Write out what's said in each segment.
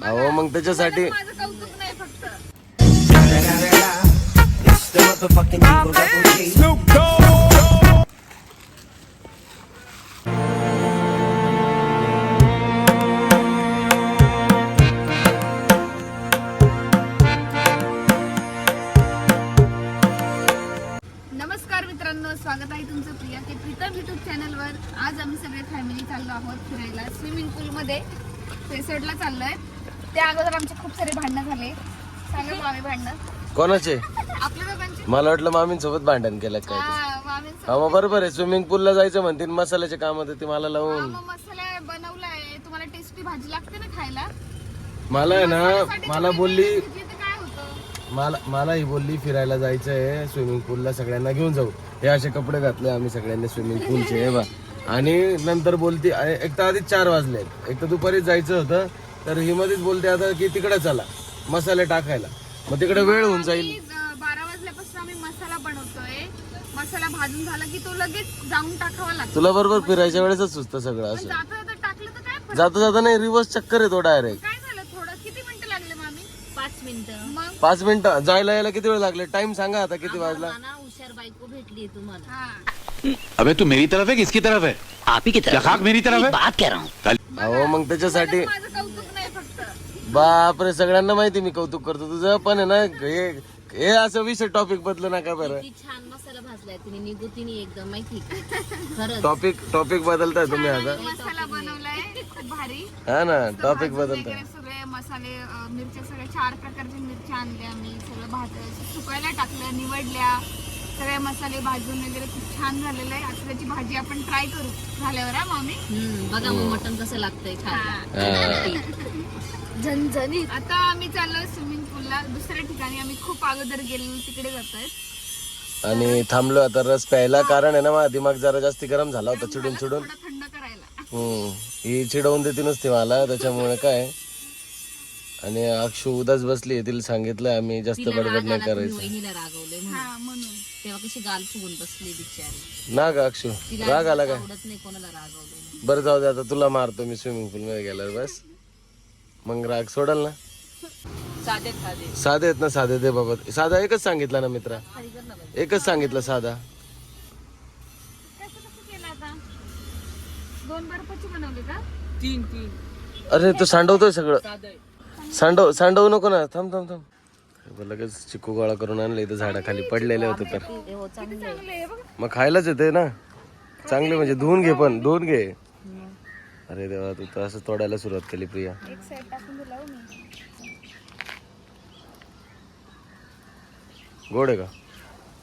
अहो मग त्याच्यासाठी माझं कौतुक नाही फक्त. नमस्कार मित्रांनो स्वागत आहे तुमचं प्रिया के प्रीतम युट्यूब चॅनलवर आज आम्ही सगळे फॅमिली चाललो आहोत फिरायला. स्विमिंग पूलमध्ये रिसॉर्टला चाललोय. त्या अगोदर आमचे खूप सारे भांडणं झाले. सांगा मामी भांडणं. कोणाचे? आपल्या दोघांची. मला वाटलं मामींसोबत भांडण केलं काय ते. हा, मामींचं- हा मग बरोबर आहे. स्विमिंग पूलला जायचं म्हणते मसाल्याचे काम होते ते मला लावून. मग मसाला बनवलाय. तुम्हाला टेस्टी भाजी लागते ना खायला? मला आहे ना मसाल्यासाठी मला तुम्ही बोलली भाजी तर काय होतं? मला मला ही बोलली फिरायला जायचंय. स्विमिंग पूलला सगळ्यांना घेऊन जाऊ. हे असे कपडे घातले आम्ही सगळ्यांनी स्विमिंग पूलचे हे बा आणि नंतर बोलती एक तर आधीच चार वाजले एक तर दुपारीच जायचं होतं. तर ही मध्येच बोलते आता की तिकडे चला मसाले टाकायला. मग तिकडे वेळ होऊन जाईल. बारा वाजल्यापासून आम्ही मसाला बनवतोय. मसाला भाजून झाला की तो लगेच जाऊन टाकावा लागतो. तुला बरोबर फिरायच्या वेळेसच सुचतं सगळं असं. जाता जाता टाकलं तर काय फरक? जाता जाता नाही रिवर्स चक्कर येतो डायरेक्ट काय झालं थोडं? किती मिनिटं लागले मामी पाच मिनिटं. मग? पाच मिनिटं. जायला यायला किती वेळ लागले? टाइम सांगा आता किती वाजला? हुशार बायको भेटली तुम्हाला. हा. अबे तू मेरी तरफ है किसकी तरफ है आप ही की खाक मेरी तरफ है? बात कह रहा हूँ. अहो मग त्याच्यासाठी माझं कौतुक बापरे सगळ्यांना माहिती मी कौतुक करतो तुझं पण आहे ना हे हे असं विषय टॉपिक बदलू नका बरं. किती छान मसाला भाजलाय निगुतीने एकदम माहिती का? खरंच. टॉपिक टॉपिक बदलताय तुम्ही आता. मसाला बनवलाय खूप भारी. हा ना टॉपिक बदलताय. वगैरे सगळे मसाले अं, मिरच्या सगळ्या चार प्रकारच्या मिरच्या आणल्या आम्ही सगळं भात सुकायला टाकलं निवडल्या. सगळे मसाले भाजून वगैरे खूप छान झालेलं आहे. आता त्याची भाजी आपण ट्राय करू. झाल्यावर हा मामी? हम्म, बघा मग मटण कसं लागतंय खायला हा. झणझणीत. आता आम्ही चाललोय स्विमिंग पूलला. दुसऱ्या ठिकाणी आम्ही खूप अगोदर गेलेलो तिकडे जातोय. आणि थांबलो आता रस प्यायला. कारण आहे ना माझा दिमाग जरा जास्ती गरम झाला होता चिडून चिडून. थोडं थंड करायला. हम्म. ही चिडवून देते नसते मला त्याच्यामुळे काय? आणि अक्षू उदास बसली तिला सांगितलं आम्ही जास्त बडबड नाही करायचं. वहिनीला रागवलंय म्हणून. हा म्हणून. तेव्हा कशी गाल फुगून बसली बिचारी. ना का अक्षू राग आला काय? आवडत नाही कोणाला रागवलं बरं जाऊ दे आता तुला मारतो मी स्विमिंग पूल मध्ये गेल्यावर बस. मग राग सोडल ना. साधे साधे साधे आहेत ना साधे दे बाबा. साधा एकच सांगितला ना मित्रा. एकच सांगितलं साधा. कसं कसं केलं आता? दोन बर्फाची बनवली का? तीन तीन. अरे तो सांडवतोय सगळं. सांडव सांडवू नको ना. थांब थांब थांब. हे लगेच चिकू गोळा करून आणले. इथं झाडाखाली पडलेले होते तर. हो चांगले चांगले आहे बघ मग खायलाच येते ना. चांगले म्हणजे धुवून घे पण. धुवून घे. अरे देवा तू तर असं तोडायला सुरुवात केली प्रिया. एक साईड टाकून दिला हो मी. गोड आहे का?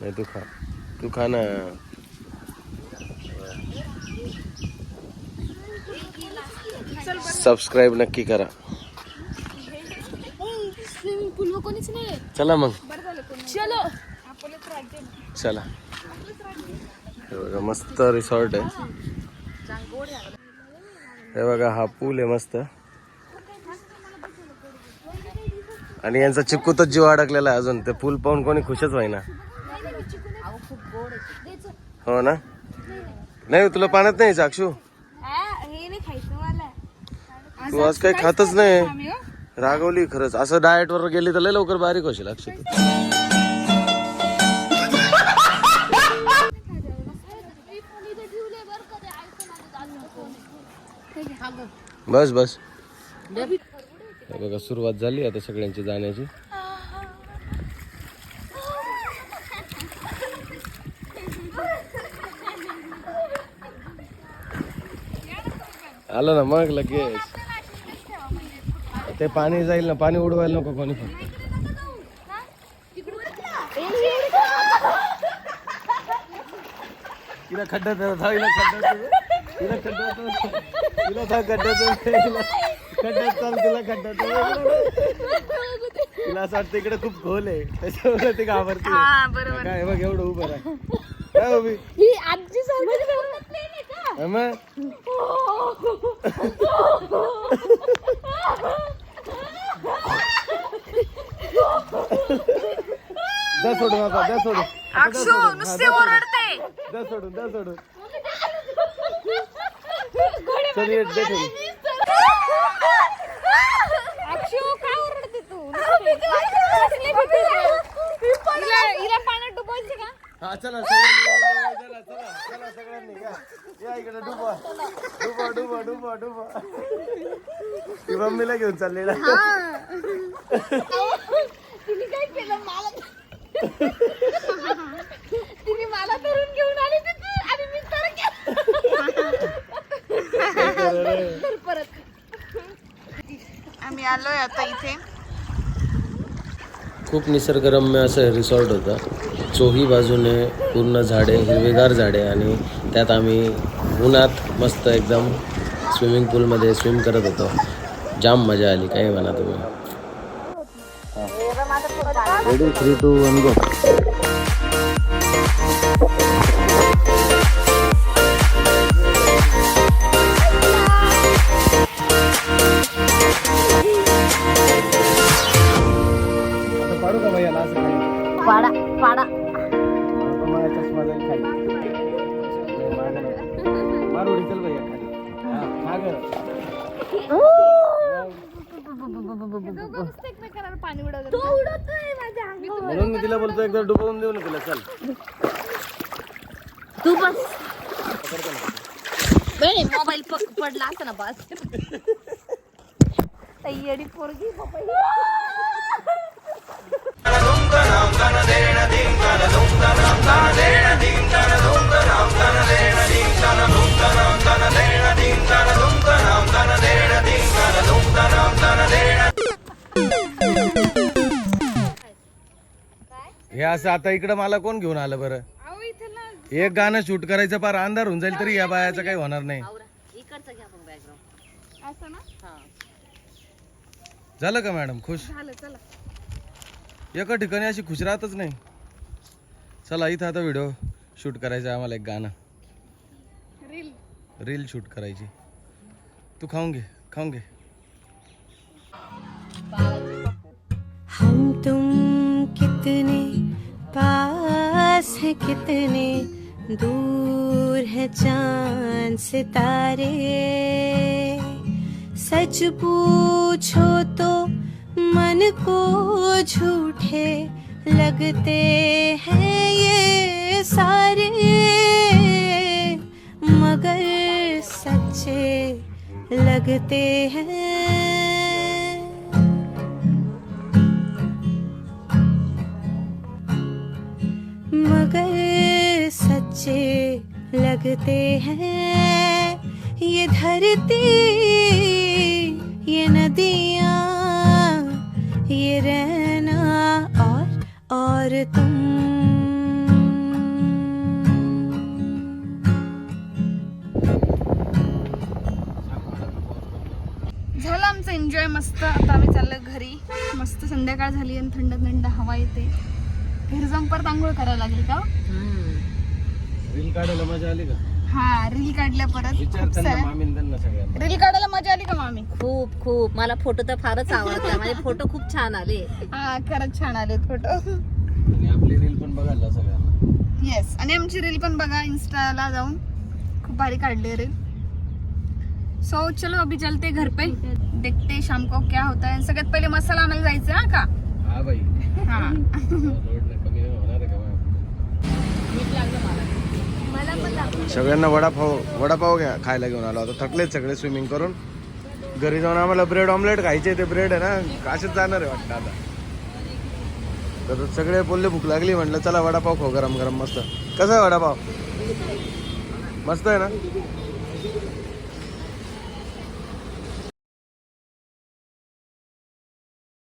नाही तू खा. तू खा ना. सबस्क्राईब नक्की करा. स्विमिंग पूल वर कोणीच नाही. चला मग. बरं झालं कोणी चलो. हे बघा मस्त रिसॉर्ट आहे. हे बघा हा पूल आहे मस्त. आणि यांचा चिक्कूतच जीव अडकलेला आहे अजून. ते पूल पाहून कोणी खुशच व्हायना हो ना? नाही तुला पाण्यात नाही साक्षू तू आज काही खातच नाही. रागवली खरंच. असं डाएट वर गेली तर लय लवकर बारीक होशील अक्षू बस बस. बघा सुरुवात झाली आता सगळ्यांची जाण्याची. आलं ना मग लगेच. ते पाणी जाईल ना पाणी उडवायला नको कोणी तिला जाऊ हिला खड्ड्यात तिला खड्ड्यात तिला खड्ड्यात तिला खड्ड्यात चाल तिला खड्ड्यात तिला असं वाटतं इकडे खूप खोल आहे. त्याच्यामुळे ती घाबरते. हा बरोबर. काय बघ एवढं उभं राह. काय उभी? ही आजी हा मग? द्या सोडून आता द्या सोडून. अक्षू नुसते ओरडते. द्या सोडून द्या सोडून. कमी येत दे ठेवून अक्षू का ओरडते तू? कसली पाण्यात डुबवायची का? हा चला मम्मीला घेऊन चाललेला. तिने काय केलं? मला आलोय आता इथे. खूप निसर्गरम्य असं रिसॉर्ट होतं. चोही बाजूने पूर्ण झाडे हिरवेगार झाडे आणि त्यात आम्ही उन्हात मस्त एकदम स्विमिंग पूलमध्ये स्विम करत होतो. जाम मजा आली काय म्हणा तुम्ही? Ready three two one go मला चष्मा जाईल खाली मार उडी चल भैया खाली हा, मागं. एकमेकांना पाणी उडवत तो उडवतोय माझ्या अंगावर. म्हणून मी तिला बोलतो एकदा डुबवून देऊ ना तिला. चल. तू बस. मोबाईल पडला असं ना बस. तय्यडी पोरगी हे असं आता इकडं मला कोण घेऊन आलं बरं? अहो इथं ना एक गाणं शूट करायचं पार अंधार होऊन जाईल तरी या बायाचं काही होणार नाही. आवरा इकडचं घ्या आपण बॅकग्राऊंड असं ना? हा. झालं का मॅडम? खुश? झालं चला. एका ठिकाणी अशी खुश राहतच नाही. चला इथं आता व्हिडिओ शूट करायचं आम्हाला एक गाणं. रील रील शूट करायची. तू खाऊन घे खाऊन घे. हम तुम कितने पास है कितने दूर है चाँद सितारे। सच पूछो तो मन को झूठे लगते हैं ये सारे। मगर सच्चे लगते हैं। मगर सच्चे लगते हैं। ये धरती, ये नदियाँ, ये रहना और तुम। झालं आमचं एन्जॉय मस्त. आता आम्ही चाललो घरी. मस्त संध्याकाळ झाली आणि थंड थंड हवा येते. घरी जाऊन परत आंघोळ करायला लागेल का? रील काढायला मजा आली का? हा रील काढल्या परत. खूप साऱ्या रील काढायला मजा आली का मामी? खूप खूप. मला फोटो तर फारच आवडतात माझे फोटो खूप छान आले. हा खरंच छान आले फोटो आणि आपली रील पण बघायला सगळ्यांना. येस आणि आमची रील पण बघा इंस्टाला जाऊन. खूप भारी काढली रील सो चलो अभी चलते घर पे. देखते शाम को क्या होता है. सगळ्यात पहिले मसाला आणायला जायचं हा का? हा बाई. हा. लागलं. सगळ्यांना वडापाव वडापाव घ्या खायला घेऊन आलो. आता थकलेत सगळे स्विमिंग करून. घरी जाऊन आम्हाला ब्रेड ऑमलेट खायचे ते ब्रेड आहे ना. काशीच जाणार आहे वाटतं आता. तर सगळे बोलले भूक लागली. म्हटलं चला वडापाव खाऊ गरम गरम मस्त. कसा आहे वडापाव? मस्त आहे ना?